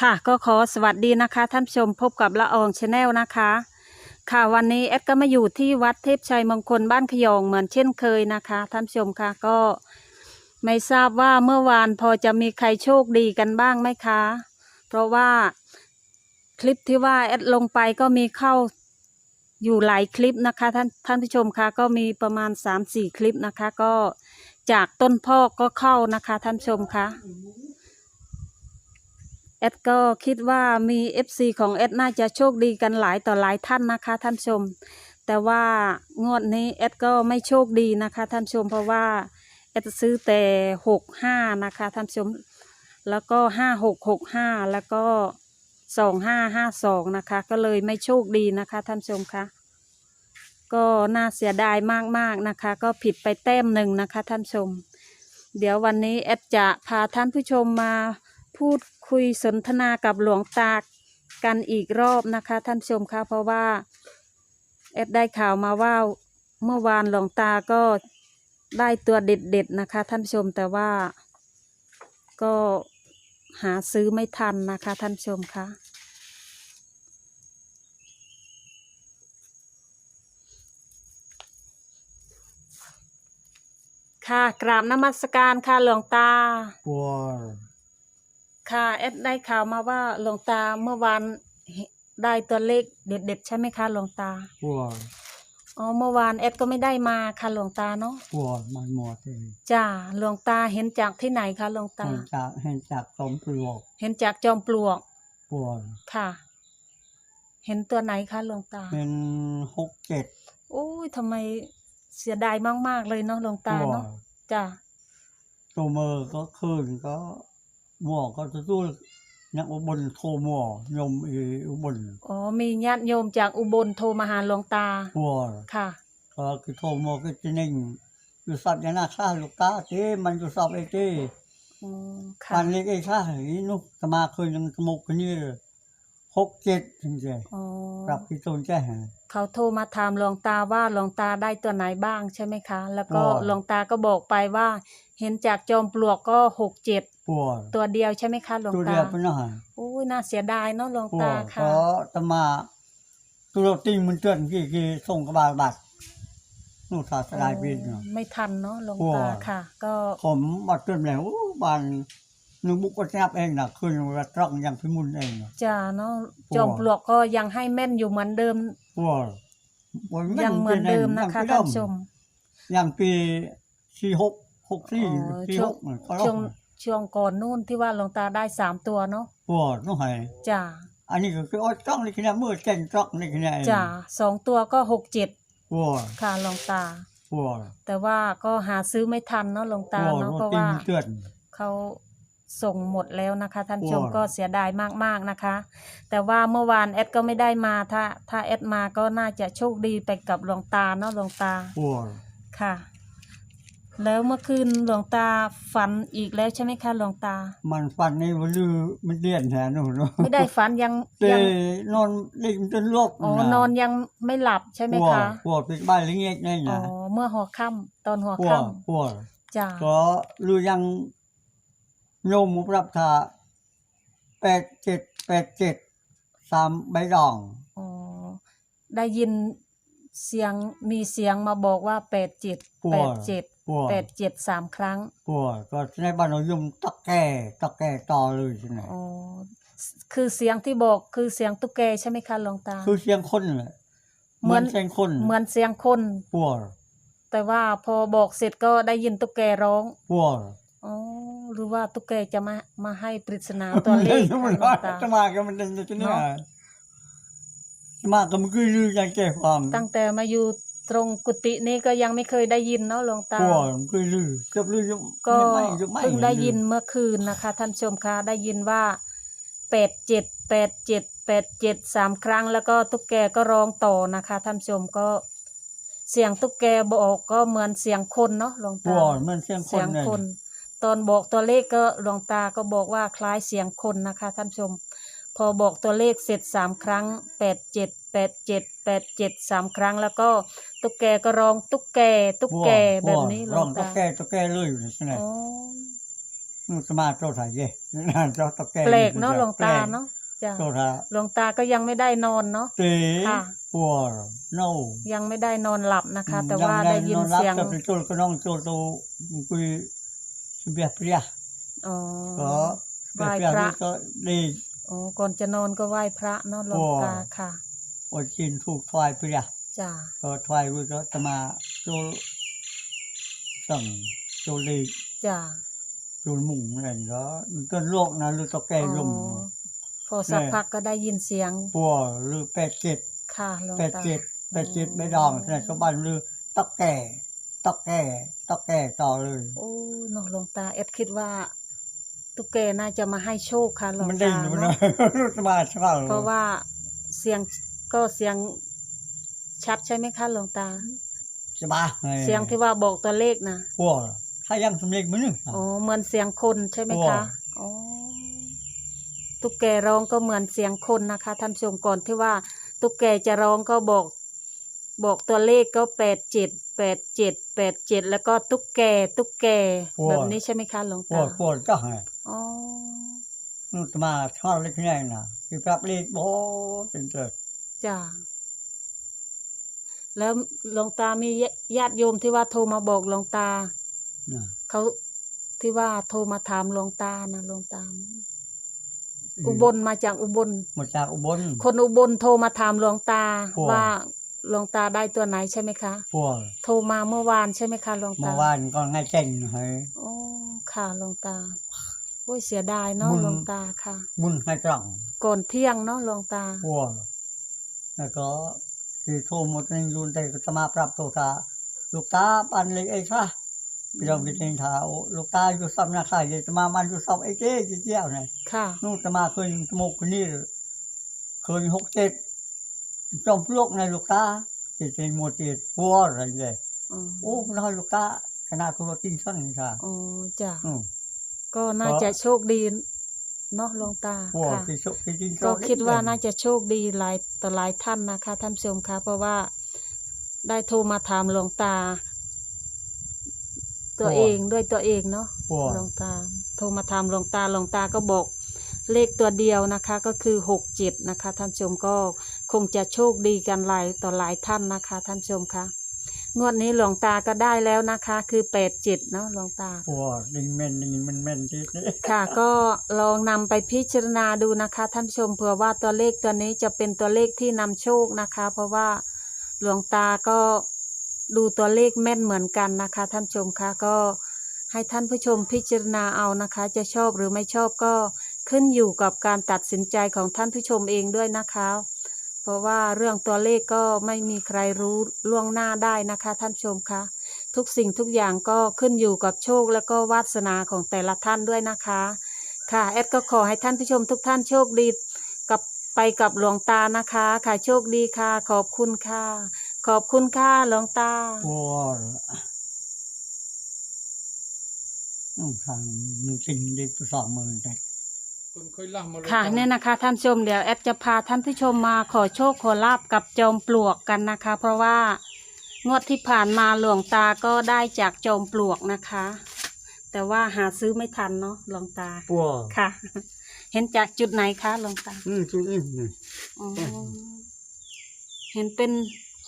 ค่ะก็ขอสวัสดีนะคะ ท่านผู้ชมพบกับละอองชาแนลนะคะ ค่ะวันนี้แอดก็มาอยู่ที่วัดเทพชัยมงคลบ้านขยองเหมือนเช่นเคยนะคะ ท่านผู้ชมค่ะก็ไม่ทราบว่าเมื่อวานพอจะมีใครโชคดีกันบ้างไหมคะ เพราะว่าคลิปที่ว่าแอดลงไปก็มีเข้าอยู่หลายคลิปนะคะ ท่านท่านผู้ชมคะก็มีประมาณ3าสี่คลิปนะคะ ก็จากต้นพ่อก็เข้านะคะ ท่านผู้ชมคะ แอดก็คิดว่ามี FC ของแอดน่าจะโชคดีกันหลายต่อหลายท่านนะคะ ท่านชม แต่ว่างวดนี้แอดก็ไม่โชคดีนะคะ ท่านชมเพราะว่าแอดซื้อแต่หกห้านะคะ ท่านชม แล้วก็ห้าหกหกห้าแล้วก็สองห้าห้าสองนะคะ ก็เลยไม่โชคดีนะคะ ท่านชมคะก็น่าเสียดายมากๆนะคะ ก็ผิดไปแต้มหนึ่งนะคะ ท่านชม เดี๋ยววันนี้แอดจะพาท่านผู้ชมมา พูดคุยสนทนากับหลวงตากันอีกรอบนะคะ ท่านชมคะเพราะว่าแอดได้ข่าวมาว่าเมื่อวานหลวงตาก็ได้ตัวเด็ดๆนะคะ ท่านชมแต่ว่าก็หาซื้อไม่ทันนะคะ ท่านชมคะค่ะกราบนมัสการค่ะหลวงตาปัว ค่ะแอดได้ข่าวมาว่าหลวงตาเมื่อวานเห็นได้ตัวเลขเด็ดๆใช่ไหมคะหลวงตาปัวอ๋อเมื่อวานแอดก็ไม่ได้มาค่ะหลวงตาเนาะปัวมันหมดเลยจ้าหลวงตาเห็นจากที่ไหนคะหลวงตา เห็นจากเห็นจากสมปลวกเห็นจากจอมปลวกปัวค่ะ เห็นตัวไหนคะหลวงตา เป็นหกเจ็ดโอ้ยทำไมเสียดายมากๆเลยเนาะหลวงตาปัวเนาะจ้าตัวมือก็คืนก็ หมอก็จะตู้นักอุบลโทรหมอยมอีอุบลอ๋อมีญาติโยมจากอุบลโทรมาหาหลวงตาปัวค่ะก็คือโทรหมอก็จะนิ่งอยู่สับยานาข้าลูกตาเต้มันอยู่สับไอ้เต้อืมค่ะพันเล็กไอ้ข้าเฮ้ยนุกสมาคืนยังสมุกกันนี่หกเจ็ดจริงๆอ๋อปรับที่ต้นแจ้งเขาโทรมาถามหลวงตาว่าหลวงตาได้ตัวไหนบ้างใช่ไหมคะ แล้วก็อ๋อหลวงตาก็บอกไปว่า เห็นจากจอมปลวกก็หกเจ็ดปัวตัวเดียวใช่ไหมคะหลวงตัวตาเดียวเป็นอาหารโอ้ยน่าเสียดายเนาะหลวงพวตากค่ะก็ตมาตัวติงมันเตือนกี่กี่ส่งกระบาลบัตรนู่นศาสดายบินเนาะ ไม่ทันเนาะหลวงโอ้ตาค่ะ ก็ผมบัตรเตือนแล้วบานนึกบุกก็แนบเองนะคืนวัตรังอย่างพิมุนเองน่ะจะเนาะโอ้จอมปลวกก็ยังให้แม่นอยู่เหมือนเดิมพวกวันยังเหมือนเดิมนะคะท่านผู้ชม อย่างปีสี่หก หกสี่อ๋อสี่ช่หวงกเหมือนเขาช่วงช่วงก่อนนู่นที่ว่าหลวงตาได้สามตัวเนาะพวกน้องไห้จ้าอันนี้ก็คืออ้อยจ้องในขณะมือเก่งจ้องในขณะเองจ้าสองตัวก็หกเจ็ดพวกค่ะหลวงตาพวกแต่ว่าก็หาซื้อไม่ทันเนาะหลวงพตาวกเนาะรถเพราะติงว่ามันเตือน เขาส่งหมดแล้วนะคะ ท่านผู้ชมโอ้ ก็เสียดายมากๆนะคะ แต่ว่าเมื่อวานแอดก็ไม่ได้มาถ้าถ้าแอดมาก็น่าจะโชคดีไปกับหลวงตาเนาะหลวงตาพวกค่ะ แล้วเมื่อคืนหลวงตาฝันอีกแล้วใช่ไหมคะหลวงตา มันฟันในวันลือมันเลียนแทนหนูเนาะไม่ได้ฝันยังเตยังนอนเล่นจนลบอ๋อนอนยังไม่หลับใช่ไหมพวกคะพวกเป็นบ้านเล็กๆนี่อ๋อนะเมื่อหัวค่ำตอนหัวพวกค่พวกำจ้าก็รู้ยังโยมมุรับทาแปดเจ็ดแปดเจ็ดสามใบดอง อ๋อได้ยินเสียงมีเสียงมาบอกว่าแปดเจ็ดพวแปกดเจ็ด พวกแปดเจ็ดสามครั้งพวกก็ในบ้านเรายมตักแก่ตักแก่ต่อเลยใช่ไหมอ๋อคือเสียงที่บอกคือเสียงตุ๊กแกใช่ไหมคะหลวงตา คือเสียงคนแหละเหมือนเสียงคนเหมือนเสียงคนพวกแต่ว่าพอบอกเสร็จก็ได้ยินตุ๊กแกร้องพวกอ๋อหรือว่าตุ๊กแกจะมามาให้ปริศนาตัวเลขมันค่ะหลวงตาจะมาก็มันจะจะเนี่ยเนาะจะมาก็มันคือลืออย่างแก่ความตั้งแต่มาอยู่ ตรงกุฏินี้ก็ยังไม่เคยได้ยินเนาะหลวงตาพวกมันคือลือกับลือยังก็ไม่ยังไม่เพิ่งได้ยินเมื่อคืนนะคะ ท่านผู้ชมคะได้ยินว่าแปดเจ็ดแปดเจ็ดแปดเจ็ดสามครั้ง แล้วก็ตุ๊กแกก็ร้องต่อนะคะท่านผู้ชมก็เสียงตุ๊กแกบอกก็เหมือนเสียงคนเนาะหลวงพตาวกมันเสียงคเสีนยงเนี่ยคน ตอนบอกตัวเลขก็หลวงตาก็บอกว่าคล้ายเสียงคนนะคะท่านผู้ชม พอบอกตัวเลขเสร็จสามครั้งแปดเจ็ดแปดเจ็ดแป ดเจ็ดสามครั้ง แล้วก็ตุ๊กแกก็ร้องตุ๊กแก ตุ๊กแกแบบนี้หลร้วองงตุ๊ตากแกตุ๊กแกเลยอยู่นี่ใช่ไหมอ๋อนู่นสมาโตถ่ายเย่นั่นเจ้าตะแกรงแปลกเนาะหลวงตาแปลกเนาะจ้ะโตถ่าหลวงตาก็ยังไม่ได้นอนเนาะเต๋ค่ะ ปัวโน่ยังไม่ได้นอนหลับนะคะ แต่ว่าได้ยินเสียงกับโจลก็น้องโจลโตกุยสเบียเปรียอ๋อ ก็ไหว้พระก็ดีโอ้ก่อนจะนอนก็ไหว้พระเนาะหลวงตาค่ะ อดกินถูกถวายเปรียจ้ะก็ถวายรู้ก็จะมาโจลสั่งโจลลีจ้ะโจลมุงอะไรก็ต้นโลกนะหรือตะแกรงลมอ๋อพอสักแม่พักก็ได้ยินเสียงปัวหรือแปดเจ็ดค่ะหลวงแปดตาเจ็ดแปดเจ็ดไม่ดองในชาวบ้านหรือตะแก่ตะแก่ตะแก่ต่อเลยโอ้เนาะหลวงตาเอ็ดคิดว่า ตุ๊กแกน่าจะมาให้โชคค่ะหลวงมันได้ตาอยู่นะเนาะสมาชิกเพราะว่าเสียง ก็เสียงชัดใช่ไหมคะหลวงตา สบายเสียงที่ว่าบอกตัวเลขนะพวกถ้ายังสำเร็จมันนึงโอ้เหมือนเสียงคนใช่ไหมว้าคะอ๋อตุ๊กแกร้องก็เหมือนเสียงคนนะคะท่านผู้ชมก่อนที่ว่า ตุ๊กแกจะร้องก็บอก บอกตัวเลขก็แปดเจ็ดแปดเจ็ดแปดเจ็ดแล้วก็ตุ๊กแก ตุ๊กแกแบบนี้ใช่ไหมคะหลวงพวตากพวกก็ให้อ๋อนู่นสมาชอบเล็กน้อยนะที่ปรับเลขโอ้เป็นเถิด จ้าแล้วหลวงตามีญาติโยมที่ว่าโทรมาบอกหลวงตานะเขาที่ว่าโทรมาถามหลวงตานะหลวงตา อุบลมาจากอุบล มาจากอุบล คนอุบลโทรมาถามหลวงตา โอ้ ว่าหลวงตาได้ตัวไหนใช่ไหมคะ พวกโทรมาเมื่อวานใช่ไหมคะหลวงเมื่ตาอวานก็ง่ายเจ้งให้โอ้ค่ะหลวงตาโอ้ยเสียดายเนาะบุญ หลวงตาค่ะ บุญให้ตรังก่อนเที่ยงเนาะหลวงตา พวก แล้วก็ที่โทรหมดในยูนแต่ก็จะมาปรับตัวตาลูกตาปันเลยไอ้ค่ะพี่น้องกินเท้าลูกตาอยู่ซ้ำนาคายเลยจะมามันอยู่ซ้ำไอ้เจ๊เจ้าเนี่ยค่ะนู่นจะมาเคยสมุกคนนี้เคยหกเจ็ดจอมพลกในลูกตาที่เป็นหมวดเจ็ดปัวอะไรเลยอ๋อโอ้น้อยลูกตาขนาดตัวจริงสั้นนี่ค่ะอ๋อจ้ะอืมก็น่าจะโชคดี เนาะหลวงตาปัวค่ะ ที่โชคที่จริงก็คิดว่าน่าจะโชคดีหลายต่อหลายท่านนะคะท่านผู้ชมคะเพราะว่าได้โทรมาถามหลวงตา ตัวเองด้วยตัวเองเนาะปัวหลวงตา โทรมาถามหลวงตาหลวงตาก็บอกเลขตัวเดียวนะคะก็คือหกเจ็ดนะคะ ท่านผู้ชมก็คงจะโชคดีกันหลายต่อหลายท่านนะคะ ท่านผู้ชมคะ งวดนี้หลวงตาก็ได้แล้วนะคะ คือแปดเจ็ดเนาะหลวงตา ปัวดิงเมนดิงมันเมนที่นี่ค่ะก็ลองนำไปพิจารณาดูนะคะท่านผู้ชมเผื่อว่าตัวเลขตัวนี้จะเป็นตัวเลขที่นำโชคนะคะ เพราะว่าหลวงตาก็ดูตัวเลขแม่นเหมือนกันนะคะท่านผู้ชมคะก็ให้ท่านผู้ชมพิจารณาเอานะคะ จะชอบหรือไม่ชอบก็ขึ้นอยู่กับการตัดสินใจของท่านผู้ชมเองด้วยนะคะเพ ราะว่าเรื่องตัวเลขก็ไม่มีใครรู้ล่วงหน้าได้นะคะท่านชมคะทุกสิ่งทุกอย่างก็ขึ้นอยู่กับโชคและก็วาสนาของแต่ละท่านด้วยนะคะ ค่ะแอดก็ขอให้ท่านผู้ชมทุกท่านโชคดีกับไปกับหลวงตานะคะ ค่ะโชคดีค่ะ ขอบคุณค่ะ ขอบคุณค่ะหลวงตาปวอืมทางมันจริงดีสองหมื่นแต่ คนเคยล่ำมาลงค่ะตาเนี่ยนะคะท่านผู้ชมเดี๋ยวแอดจะพาท่านผู้ชมมาขอโชคขอลาบกับจอมปลวกกันนะคะ เพราะว่างวดที่ผ่านมาหลวงตาก็ได้จากจอมปลวกนะคะ แต่ว่าหาซื้อไม่ทันเนาะหลวงตาปัวค่ะ เห็นจากจุดไหนคะหลวงตาอืมจุดนี้นี่อ๋อเห็นเป็น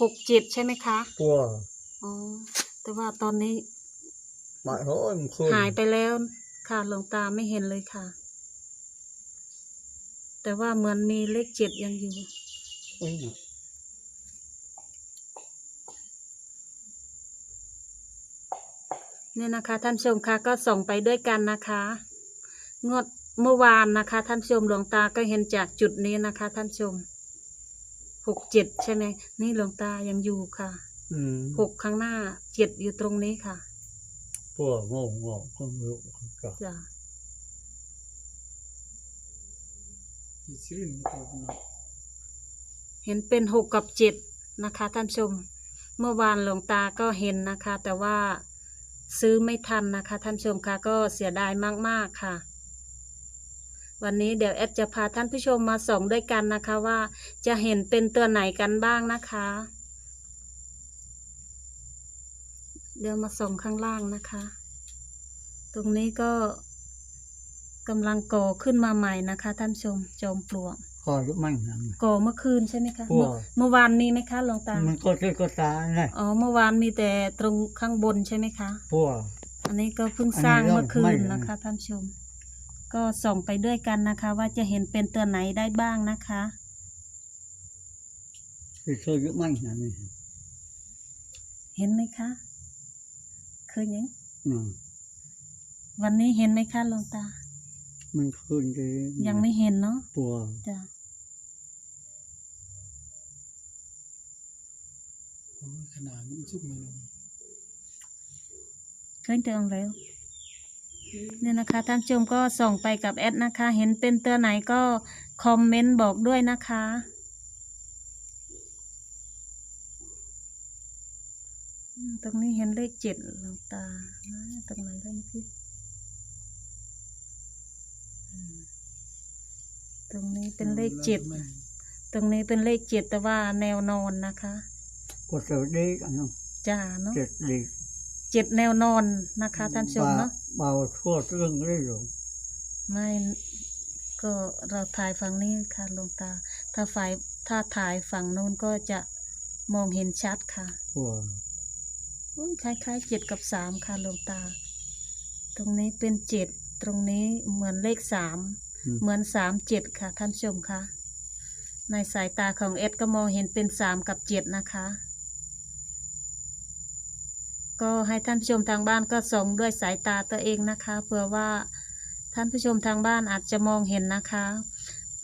หกเจ็ดใช่ไหมคะปัวอ๋อแต่ว่าตอนนี้มาโอ้ยมันคืนหายไปแล้วค่ะหลวงตาไม่เห็นเลยค่ะ แต่ว่าเหมือนมีเลขเจ็ดยังอยู่อืมเนี่ยนะคะท่านผู้ชมคะก็ส่องไปด้วยกันนะคะ งวดเมื่อวานนะคะ ท่านผู้ชมหลวงตาก็เห็นจากจุดนี้นะคะ ท่านผู้ชมหกเจ็ดใช่ไหมนี่หลวงตายังอยู่ค่ะอืมหกข้างหน้าเจ็ดอยู่ตรงนี้ค่ะปัวโง่โง่ก็ไม่รู้ก็จ้ะ อีสิรินนี่ก็เป็นเห็นเป็นหกกับเจ็ดนะคะท่านชม เมื่อวานหลวงตาก็เห็นนะคะ แต่ว่าซื้อไม่ทันนะคะท่านชมคะก็เสียดายมากๆค่ะ วันนี้เดี๋ยวแอดจะพาท่านผู้ชมมาส่องด้วยกันนะคะว่าจะเห็นเป็นตัวไหนกันบ้างนะคะ เดี๋ยวมาส่องข้างล่างนะคะ ตรงนี้ก็ กำลังก่อขึ้นมาใหม่นะคะท่านผู้ชมจอมปลวกคอยอยู่มั่งนั่นก่อเมื่อคืนใช่ไหมคะกลัว เมื่อเมื่อวานมีไหมคะหลวงตามันก็คือก็ตาเนี่ยอ๋อเมื่อวานมีแต่ตรงข้างบนใช่ไหมคะ พวก อันนี้ก็เพิ่งสร้างอันนี้เมื่อคืไม่นนะคะท่านผู้ชม ก็ส่องไปด้วยกันนะคะ ว่าจะเห็นเป็นตัวไหนได้บ้างนะคะคือเคยอยู่มั่งนั่นนี่เห็นไหมคะเคยยังอืมวันนี้เห็นไหมคะหลวงตา มันคืนดียังไม่เห็นเนาะพวกจ้ะโอ้ยขนาดนี้มันสุกไม่ลงเคยเจอแล้วเนี่ยนะคะท่านผู้ชมก็ส่งไปกับแอดนะคะ เห็นเป็นตัวไหนก็คอมเมนต์บอกด้วยนะคะอืมตรงนี้เห็นเลขเจ็ดหลวงตานะตรงไหนได้เมื่อกี้อืม ตรงนี้เป็นเลขเจ็ดไม่ตรงนี้เป็นเลขเจ็ดแต่ว่าแนวนอนนะคะก็เจอดีกันเนาะจ้าเนาะเจ็ดดีเจ็ดแนวนอนนะคะท่านผู้ชมเนาะเบาทั่วเรื่องได้อยู่ไม่ก็เราถ่ายฝั่งนี้ค่ะหลวงตา ถ้าฝ่ายถ้าถ่ายฝั่งนู้นก็จะมองเห็นชัดค่ะพวกอุ๊ยคล้ายๆเจ็ดกับสามค่ะหลวงตา ตรงนี้เป็นเจ็ด ตรงนี้เหมือนเลขสามอืม เหมือนสามเจ็ดค่ะท่านผู้ชมค่ะในสายตาของเอ็ดก็มองเห็นเป็นสามกับเจ็ดนะคะ ก็ให้ท่านผู้ชมทางบ้านก็ส่องด้วยสายตาตัวเองนะคะเผื่อว่าท่านผู้ชมทางบ้านอาจจะมองเห็นนะคะ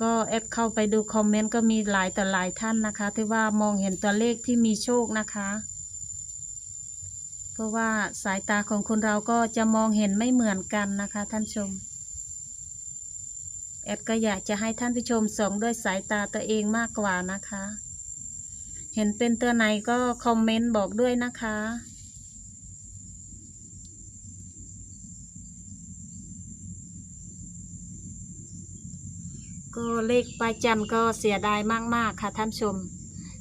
ก็เอ็ดเข้าไปดูคอมเมนต์ก็มีหลายต่อหลายท่านนะคะ ที่ว่ามองเห็นตัวเลขที่มีโชคนะคะ เพราะว่าสายตาของคนเราก็จะมองเห็นไม่เหมือนกันนะคะ ท่านชม แอดก็อยากจะให้ท่านผู้ชมส่องด้วยสายตาตัวเองมากกว่านะคะ เห็นเป็นตัวไหนก็คอมเมนต์บอกด้วยนะคะก็เลขปลายจันก็เสียดายมาก ๆ ค่ะท่านชม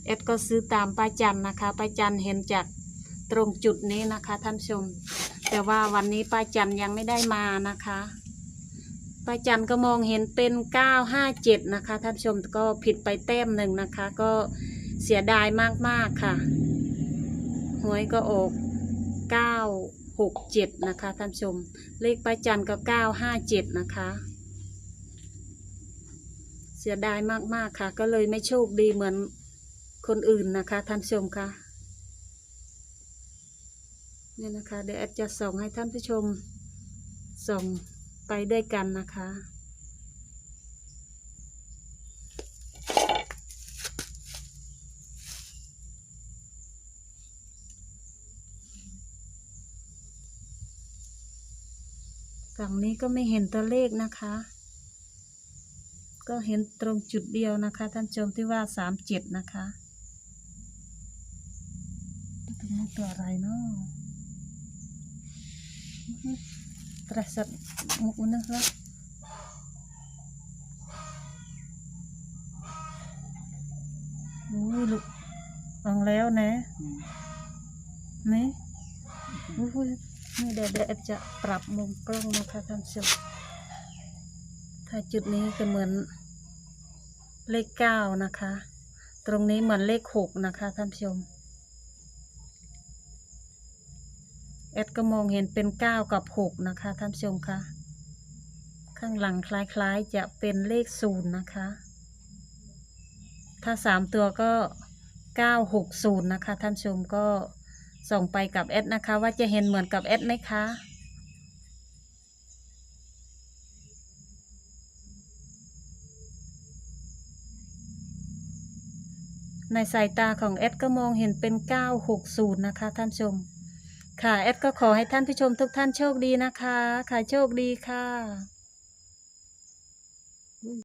เอ็ดก็ซื้อตามปลายจันนะคะปลายจันเห็นจาก ตรงจุดนี้นะคะท่านผู้ชม แต่ว่าวันนี้ปลาจันยังไม่ได้มานะคะปลาจันก็มองเห็นเป็น 957 นะคะท่านผู้ชมก็ผิดไปแต้มหนึ่งนะคะ ก็เสียดายมากๆค่ะหวยก็ออก967 นะคะท่านผู้ชม เลขปลาจันก็ 957 นะคะเสียดายมากๆค่ะ ก็เลยไม่โชคดีเหมือนคนอื่นนะคะท่านผู้ชมค่ะ เนี่ยนะคะเดี๋ยวแอดจะส่งให้ท่านผู้ชมส่งไปด้วยกันนะคะ ฝั่งนี้ก็ไม่เห็นตัวเลขนะคะ ก็เห็นตรงจุดเดียวนะคะ ท่านชมที่ว่าสามเจ็ดนะคะตัวอะไรเนาะ ตรัสดมุกมันนะครับโอ้ยลูกฟังแล้วนะอืมนี่โอ้ยนี่เดี๋ยวเดี๋ยวแอดจะปรับมุมกล้องนะคะท่านผู้ชมถ้าจุดนี้ก็เหมือนเลขเก้านะคะ ตรงนี้เหมือนเลขหกนะคะท่านผู้ชม เอ็ดก็มองเห็นเป็นเก้ากับหกนะคะท่านผู้ชมคะข้างหลังคล้ายๆจะเป็นเลขศูนย์นะคะ ถ้าสามตัวก็เก้าหกศูนย์นะคะท่านผู้ชมก็ส่งไปกับเอ็ดนะคะ ว่าจะเห็นเหมือนกับเอ็ดไหมคะในสายตาของเอดก็มองเห็นเป็น 960 นะคะท่านชม ค่ะแอดก็ขอให้ท่านผู้ชมทุกท่านโชคดีนะคะ ค่ะโชคดีค่ะ